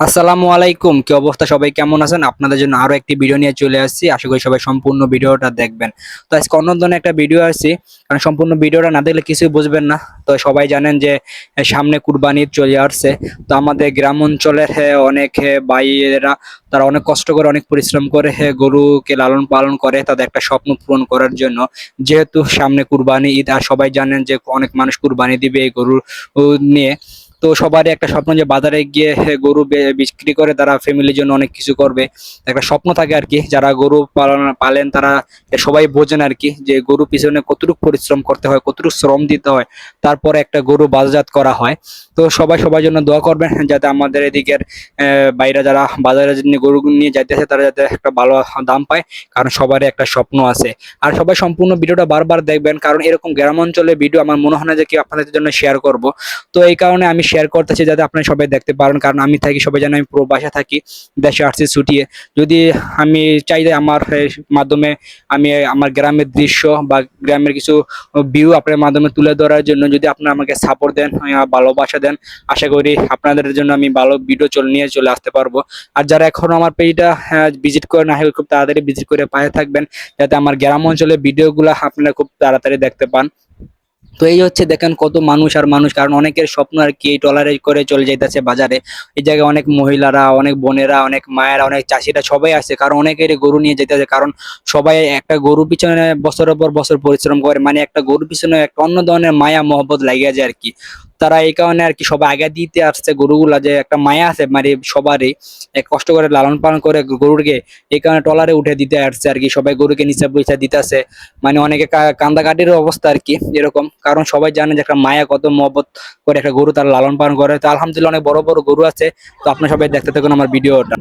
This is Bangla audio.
আসসালামু আলাইকুম। কি অবস্থা? সবাই কেমন আছেন? আপনাদের জন্য আরও একটি ভিডিও নিয়ে চলে আসছি। আশা করি সবাই সম্পূর্ণ ভিডিওটা দেখবেন। তো আজকে অন্য ধরনের একটা ভিডিও আসছি কারণ সম্পূর্ণ ভিডিওটা না দেখলে কিছুই বুঝবেন না। তো সবাই জানেন যে সামনে কুরবানি চলে আসছে। তো আমাদের গ্রাম অঞ্চলের অনেক হ্যাঁ, ভাইয়েরা তারা অনেক কষ্ট করে অনেক পরিশ্রম করে হ্যাঁ, গরুকে লালন পালন করে তাদের একটা স্বপ্ন পূরণ করার জন্য। যেহেতু সামনে কুরবানি ঈদ আর সবাই জানেন যে অনেক মানুষ কুরবানি দিবে এই গরু নিয়ে। তো সবারই একটা স্বপ্ন যে বাজারে গিয়ে গরু বিক্রি করে তারা ফ্যামিলির জন্য অনেক কিছু করবে। একটা স্বপ্ন থাকে আর কি যারা গরু পালন পালেন তারা সবাই বোঝেন আর কি যে গরু পিছনে কতটুকু পরিশ্রম করতে হয়, কতটুকু শ্রম দিতে হয়, তারপরে একটা গরু বাজারজাত করা হয়। তো সবাই সবার জন্য দোয়া করবেন যাতে আমাদের এদিকের বাইরে যারা বাজারে গরু নিয়ে যাইতেছে তারা যাতে একটা ভালো দাম পায়, কারণ সবারই একটা স্বপ্ন আছে। আর সবাই সম্পূর্ণ ভিডিওটা বারবার দেখবেন, কারণ এরকম গ্রাম অঞ্চলে ভিডিও আমার মনে হয় না যে কি আপনাদের জন্য শেয়ার করব। তো এই কারণে আমি শেয়ার করতেছি যাতে আপনারা সবাই দেখতে পারেন। কারণ আমি থাকি, সবাই জানেন আমি প্রবাসে থাকি, দেশে আসছি ছুটিয়ে। যদি আমি চাই যে আমার মাধ্যমে আমি আমার গ্রামের দৃশ্য বা গ্রামের কিছু ভিউ আপনার মাধ্যমে তুলে ধরার জন্য যদি আপনারা আমাকে সাপোর্ট দেন ভালোবাসা দেন, আশা করি আপনাদের জন্য আমি ভালো ভিডিও চলে, নিয়ে চলে আসতে পারব। আর যারা এখনও আমার পেজটা ভিজিট করে না, খুব তাড়াতাড়ি ভিজিট করে পায়ে থাকবেন, যাতে আমার গ্রাম অঞ্চলের ভিডিওগুলো আপনারা খুব তাড়াতাড়ি দেখতে পান। তো এই হচ্ছে দেখেন কত মানুষ আর মানুষ, কারণ অনেকের স্বপ্ন আর কি এই টলারে করে চলে যাইতেছে বাজারে। এই জায়গায় অনেক মহিলারা, অনেক বোনেরা, অনেক মায়েরা, অনেক চাষিরা সবাই আছে কারণ অনেকের গরু নিয়ে যেতেছে কারণ সবাই একটা গরু পিছনে বছরের পর বছর পরিশ্রম করে মানে একটা গরু পিছনে একটা অন্য ধরনের মায়া, মহব্বত লাগিয়ে যায় আর কি। তারা এই কারণে আর কি সবাই আগে দিতে আসছে গরুগুলা যে একটা মায়া আছে মানে সবারই। কষ্ট করে লালন পালন করে গরুকে এই কারণে টলারে উঠে দিতে আসছে আর কি, সবাই গরুকে নিচে পয়সা দিতেছে। মানে অনেকে কান্দাকাটির অবস্থা আর কি এরকম। কারণ সবাই জানে যে একটা মায়া, কত মহব্বত করে একটা গরু তার লালন পালন করে। তো আলহামদুলিল্লাহ অনেক বড় বড় গরু আছে। তো আপনারা সবাই দেখতে থাকুন আমার ভিডিওটা।